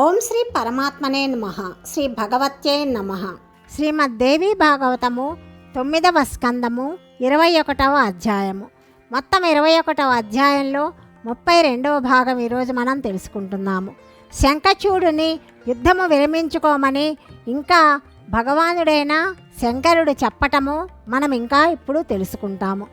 ఓం శ్రీ పరమాత్మనే నమ. శ్రీ భగవత్యే నమ. శ్రీమద్దేవి భాగవతము తొమ్మిదవ స్కందము ఇరవై ఒకటవ అధ్యాయము. మొత్తం ఇరవై ఒకటవ అధ్యాయంలో ముప్పై రెండవ భాగం ఈరోజు మనం తెలుసుకుంటున్నాము. శంఖచూడుని యుద్ధము విరమించుకోమని ఇంకా భగవానుడైన శంకరుడు చెప్పటము మనం ఇంకా ఇప్పుడు తెలుసుకుంటాము.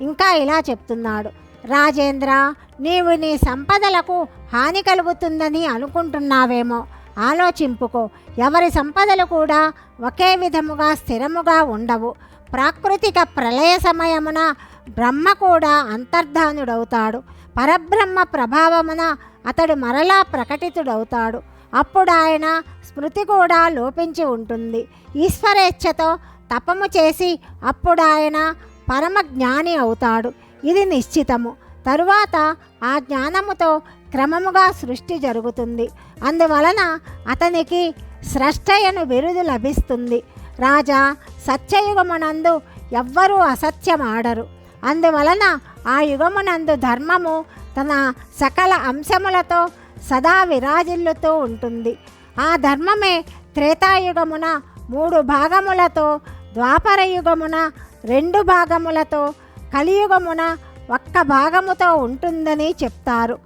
ఇంకా ఇలా చెప్తున్నాడు. రాజేంద్ర నీవు నీ సంపదలకు హాని కలుగుతుందని అనుకుంటున్నావేమో. ఆలోచింపుకో. ఎవరి సంపదలు కూడా ఒకే విధముగా స్థిరముగా ఉండవు. ప్రాకృతిక ప్రళయ సమయమున బ్రహ్మ కూడా అంతర్ధానుడవుతాడు. పరబ్రహ్మ ప్రభావమున అతడు మరలా ప్రకటితుడవుతాడు. అప్పుడు ఆయన స్మృతి కూడా లోపించి ఉంటుంది. ఈశ్వరేచ్ఛతో తపము చేసి అప్పుడు ఆయన పరమ జ్ఞాని అవుతాడు. ఇది నిశ్చితము. తరువాత ఆ జ్ఞానముతో క్రమముగా సృష్టి జరుగుతుంది. అందువలన అతనికి స్రష్టయను బిరుదు లభిస్తుంది. రాజా సత్యయుగమునందు ఎవ్వరూ అసత్యమాడరు. అందువలన ఆ యుగమునందు ధర్మము తన సకల అంశములతో సదా విరాజిల్లుతూ ఉంటుంది. ఆ ధర్మమే త్రేతాయుగమున మూడు భాగములతో ద్వాపర యుగమున రెండు భాగములతో కలియుగమున ఒక్క భాగముతో ఉంటుందని చెప్తారు.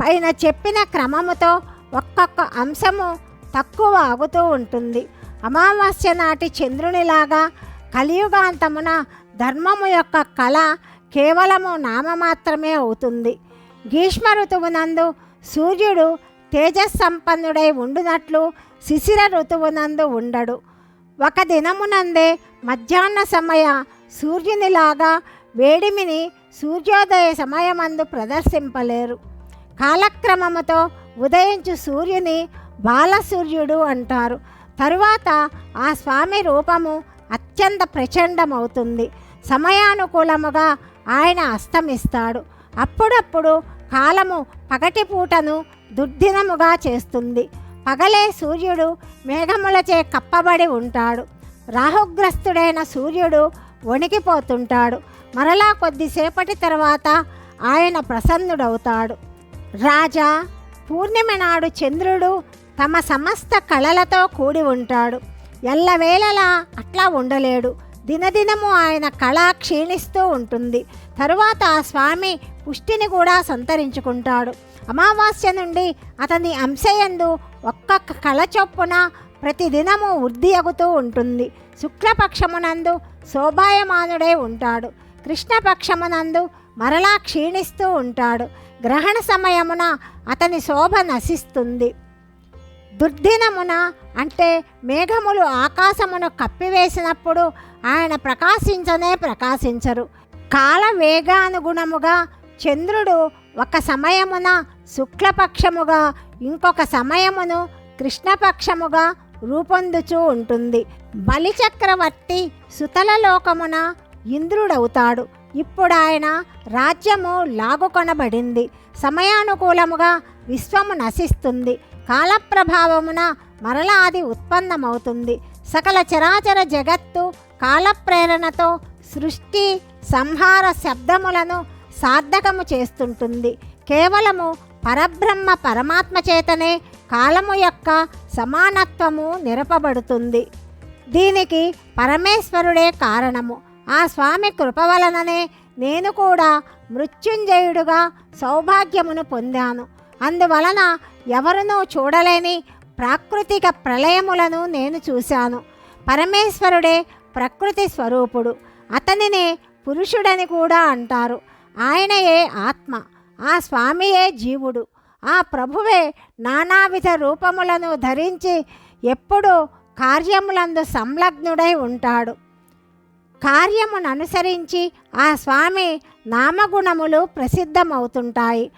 పైన చెప్పిన క్రమముతో ఒక్కొక్క అంశము తక్కువ ఆగుతూ ఉంటుంది. అమావాస్య నాటి చంద్రునిలాగా కలియుగాంతమున ధర్మము యొక్క కళ కేవలము నామమాత్రమే అవుతుంది. గ్రీష్మ ఋతువునందు సూర్యుడు తేజస్సంపన్నుడై ఉండునట్లు శిశిర ఋతువునందు ఉండడు. ఒక దినమునందే మధ్యాహ్న సమయ సూర్యునిలాగా వేడిమిని సూర్యోదయ సమయమందు ప్రదర్శింపలేరు. కాలక్రమముతో ఉదయించు సూర్యుని బాలసూర్యుడు అంటారు. తరువాత ఆ స్వామి రూపము అత్యంత ప్రచండమవుతుంది. సమయానుకూలముగా ఆయన అస్తమిస్తాడు. అప్పుడప్పుడు కాలము పగటిపూటను దుర్దినముగా చేస్తుంది. పగలే సూర్యుడు మేఘములచే కప్పబడి ఉంటాడు. రాహుగ్రస్తుడైన సూర్యుడు వణికిపోతుంటాడు. మరలా కొద్దిసేపటి తర్వాత ఆయన ప్రసన్నుడవుతాడు. రాజా పూర్ణిమ నాడు చంద్రుడు తమ సమస్త కళలతో కూడి ఉంటాడు. ఎల్లవేళలా అట్లా ఉండలేడు. దినదినము ఆయన కళ క్షీణిస్తూ ఉంటుంది. తరువాత ఆ స్వామి పుష్టిని కూడా సంతరించుకుంటాడు. అమావాస్య నుండి అతని అంశయందు ఒక్క కళ చొప్పున ప్రతిదినము వృద్ధి అగుతూ ఉంటుంది. శుక్లపక్షమునందు శోభాయమానుడై ఉంటాడు. కృష్ణపక్షమునందు మరలా క్షీణిస్తూ ఉంటాడు. గ్రహణ సమయమున అతని శోభ నశిస్తుంది. దుర్దినమున అంటే మేఘములు ఆకాశమును కప్పివేసినప్పుడు ఆయన ప్రకాశించనే ప్రకాశించరు. కాల వేగానుగుణముగా చంద్రుడు ఒక సమయమున శుక్లపక్షముగా ఇంకొక సమయమును కృష్ణపక్షముగా రూపొందుచూ ఉంటుంది. బలిచక్రవర్తి సుతల లోకమున ఇంద్రుడవుతాడు. ఇప్పుడు ఆయన రాజ్యము లాగుకొనబడింది. సమయానుకూలముగా విశ్వము నశిస్తుంది. కాలప్రభావమున మరలా అది ఉత్పన్నమవుతుంది. సకల చరాచర జగత్తు కాలప్రేరణతో సృష్టి సంహార శబ్దములను సార్థకము చేస్తుంటుంది. కేవలము పరబ్రహ్మ పరమాత్మ చేతనే కాలము యొక్క సమానత్వము నిరపబడుతుంది. దీనికి పరమేశ్వరుడే కారణము. ఆ స్వామి కృప వలననే నేను కూడా మృత్యుంజయుడుగా సౌభాగ్యమును పొందాను. అందువలన ఎవరునూ చూడలేని ప్రాకృతిక ప్రళయములను నేను చూశాను. పరమేశ్వరుడే ప్రకృతి స్వరూపుడు. అతనినే పురుషుడని కూడా అంటారు. ఆయనయే ఆత్మ. ఆ స్వామియే జీవుడు. ఆ ప్రభువే నానావిధ రూపములను ధరించి ఎప్పుడూ కార్యములందు సంలగ్నుడై ఉంటాడు. కార్యమును అనుసరించి ఆ స్వామి నామగుణములు ప్రసిద్ధమవుతుంటాయి.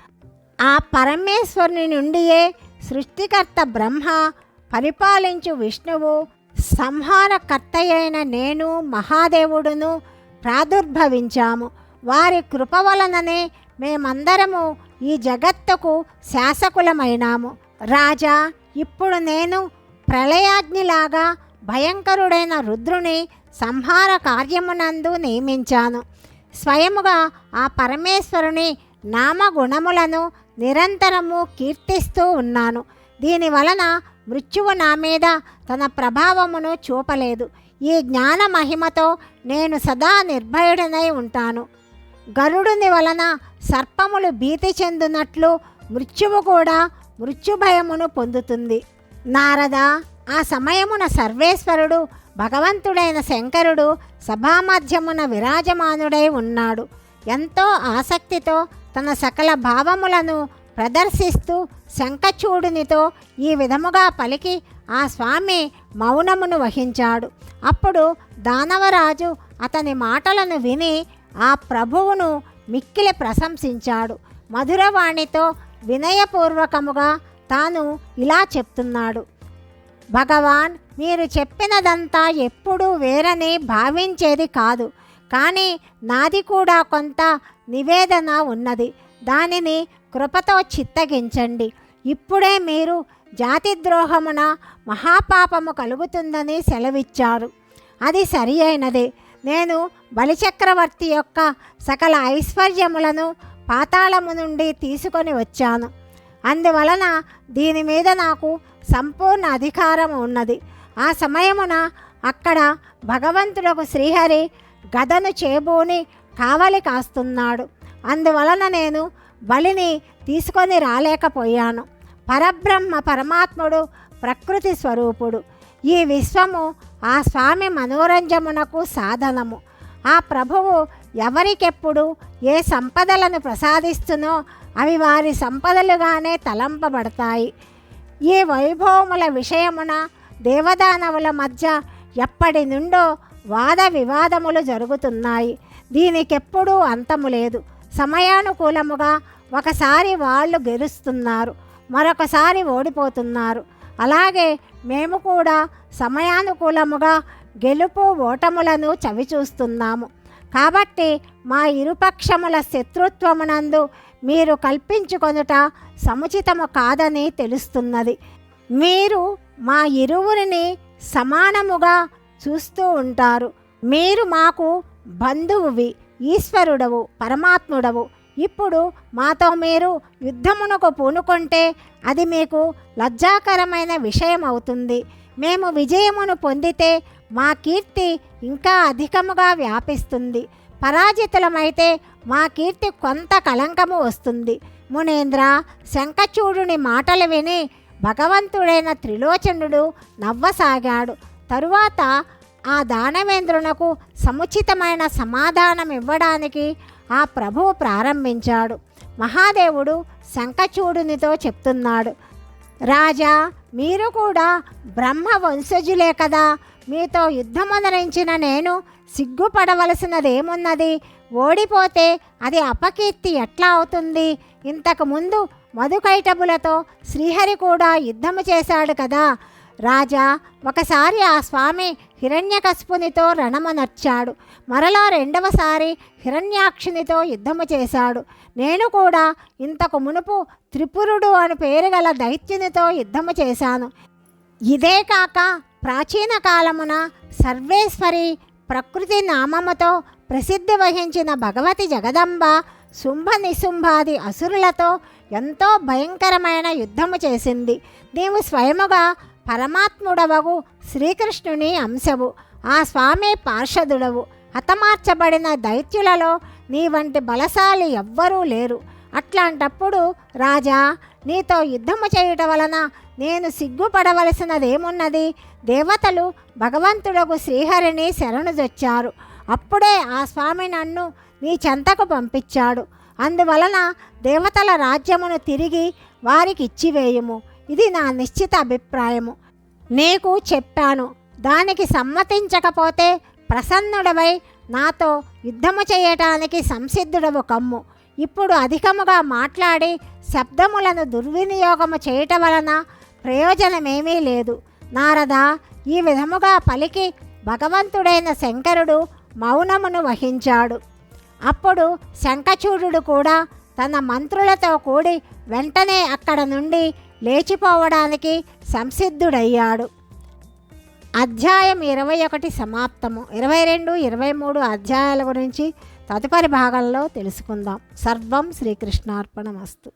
ఆ పరమేశ్వరుని నుండియే సృష్టికర్త బ్రహ్మ పరిపాలించు విష్ణువు సంహారకర్తయైన నేను మహాదేవుడును ప్రాదుర్భవించాము. వారి కృప వలననే మేమందరము ఈ జగత్తుకు శాసకులమైనాము. రాజా ఇప్పుడు నేను ప్రళయాగ్నిలాగా భయంకరుడైన రుద్రుని సంహార కార్యమునందు నియమించాను. స్వయముగా ఆ పరమేశ్వరుని నామగుణములను నిరంతరము కీర్తిస్తూ ఉన్నాను. దీని వలన మృత్యువు నా మీద తన ప్రభావమును చూపలేదు. ఈ జ్ఞాన మహిమతో నేను సదా నిర్భయుడనై ఉంటాను. గరుడుని వలన సర్పములు భీతి చెందునట్లు మృత్యువు కూడా మృత్యుభయమును పొందుతుంది. నారద ఆ సమయమున సర్వేశ్వరుడు భగవంతుడైన శంకరుడు సభామధ్యమున విరాజమానుడై ఉన్నాడు. ఎంతో ఆసక్తితో తన సకల భావములను ప్రదర్శిస్తూ శంఖచూడునితో ఈ విధముగా పలికి ఆ స్వామి మౌనమును వహించాడు. అప్పుడు దానవరాజు అతని మాటలను విని ఆ ప్రభువును మిక్కిలి ప్రశంసించాడు. మధురవాణితో వినయపూర్వకముగా తాను ఇలా చెప్తున్నాడు. భగవాన్ మీరు చెప్పినదంతా ఎప్పుడూ వేరని భావించేది కాదు. కానీ నాది కూడా కొంత నివేదన ఉన్నది. దానిని కృపతో చిత్తగించండి. ఇప్పుడే మీరు జాతిద్రోహమున మహాపాపము కలుగుతుందని సెలవిచ్చారు. అది సరి అయినదే. నేను బలిచక్రవర్తి యొక్క సకల ఐశ్వర్యములను పాతాళము నుండి తీసుకొని వచ్చాను. అందువలన దీని మీద నాకు సంపూర్ణ అధికారం ఉన్నది. ఆ సమయమున అక్కడ భగవంతుడకు శ్రీహరి గదను చేబూని కావలి కాస్తున్నాడు. అందువలన నేను బలిని తీసుకొని రాలేకపోయాను. పరబ్రహ్మ పరమాత్ముడు ప్రకృతి స్వరూపుడు. ఈ విశ్వము ఆ స్వామి మనోరంజమునకు సాధనము. ఆ ప్రభువు ఎవరికెప్పుడు ఏ సంపదలను ప్రసాదిస్తునో అవి వారి సంపదలుగానే తలంపబడతాయి. ఈ వైభవముల విషయమున దేవదానవుల మధ్య ఎప్పటి నుండో వాద వివాదములు జరుగుతున్నాయి. దీనికెప్పుడూ అంతము లేదు. సమయానుకూలముగా ఒకసారి వాళ్ళు గెలుస్తున్నారు. మరొకసారి ఓడిపోతున్నారు. అలాగే మేము కూడా సమయానుకూలముగా గెలుపు ఓటములను చవిచూస్తున్నాము. కాబట్టి మా ఇరుపక్షముల శత్రుత్వమునందు మీరు కల్పించుకొనుట సముచితము కాదని తెలుస్తున్నది. మీరు మా ఇరువురిని సమానముగా చూస్తూ ఉంటారు. మీరు మాకు బంధువువి ఈశ్వరుడవు పరమాత్ముడవు ఇప్పుడు మాతో మీరు యుద్ధమునకు పూనుకుంటే అది మీకు లజ్జాకరమైన విషయం అవుతుంది. మేము విజయమును పొందితే మా కీర్తి ఇంకా అధికముగా వ్యాపిస్తుంది. పరాజితులమైతే మా కీర్తి కొంత కళంకము వస్తుంది. మునేంద్ర శంఖచూడుని మాటలు విని భగవంతుడైన త్రిలోచనుడు నవ్వసాగాడు. తరువాత ఆ దానవేంద్రునకు సముచితమైన సమాధానం ఇవ్వడానికి ఆ ప్రభువు ప్రారంభించాడు. మహాదేవుడు శంఖచూడునితో చెప్తున్నాడు రాజా మీరు కూడా బ్రహ్మ వంశజులే కదా. మీతో యుద్ధమునరించిన నేను సిగ్గుపడవలసినదేమున్నది? ఓడిపోతే అది అపకీర్తి ఎట్లా అవుతుంది? ఇంతకుముందు మధుకైటబులతో శ్రీహరి కూడా యుద్ధము చేశాడు కదా. రాజా ఒకసారి ఆ స్వామి హిరణ్యకశపునితో రణమనర్చాడు మరలా రెండవసారి హిరణ్యాక్షునితో యుద్ధము చేశాడు. నేను కూడా ఇంతకు మునుపు త్రిపురుడు అని పేరు గల దైత్యునితో యుద్ధము చేశాను. ఇదే కాక ప్రాచీన కాలమున సర్వేశ్వరి ప్రకృతి నామముతో ప్రసిద్ధి వహించిన భగవతి జగదంబ శుంభ నిశుంభాది అసురులతో ఎంతో భయంకరమైన యుద్ధము చేసింది. నీవు స్వయముగా పరమాత్ముడవగు శ్రీకృష్ణుని అంశవు. ఆ స్వామి పార్షదుడవు. హతమార్చబడిన దైత్యులలో నీ వంటి బలశాలి ఎవ్వరూ లేరు. అట్లాంటప్పుడు రాజా నీతో యుద్ధము చేయుట వలన నేను సిగ్గుపడవలసినదేమున్నది? దేవతలు భగవంతుడకు శ్రీహరిని శరణుదొచ్చారు అప్పుడే ఆ స్వామి నన్ను నీ చెంతకు పంపించాడు. అందువలన దేవతల రాజ్యమును తిరిగి వారికి ఇచ్చివేయుము. ఇది నా నిశ్చిత అభిప్రాయము. నీకు చెప్పాను. దానికి సమ్మతించకపోతే ప్రసన్నుడవై నాతో యుద్ధము చేయటానికి సంసిద్ధుడవు కమ్ము. ఇప్పుడు అధికముగా మాట్లాడి శబ్దములను దుర్వినియోగము చేయటం వలన ప్రయోజనమేమీ లేదు. నారద ఈ విధముగా పలికి భగవంతుడైన శంకరుడు మౌనమును వహించాడు. అప్పుడు శంఖచూడు కూడా తన మంత్రులతో కూడి వెంటనే అక్కడ నుండి లేచిపోవడానికి సంసిద్ధుడయ్యాడు. అధ్యాయం ఇరవై ఒకటి సమాప్తము. ఇరవై రెండు ఇరవై మూడు అధ్యాయాల గురించి తదుపరి భాగంలో తెలుసుకుందాం. సర్వం శ్రీకృష్ణార్పణమస్తు.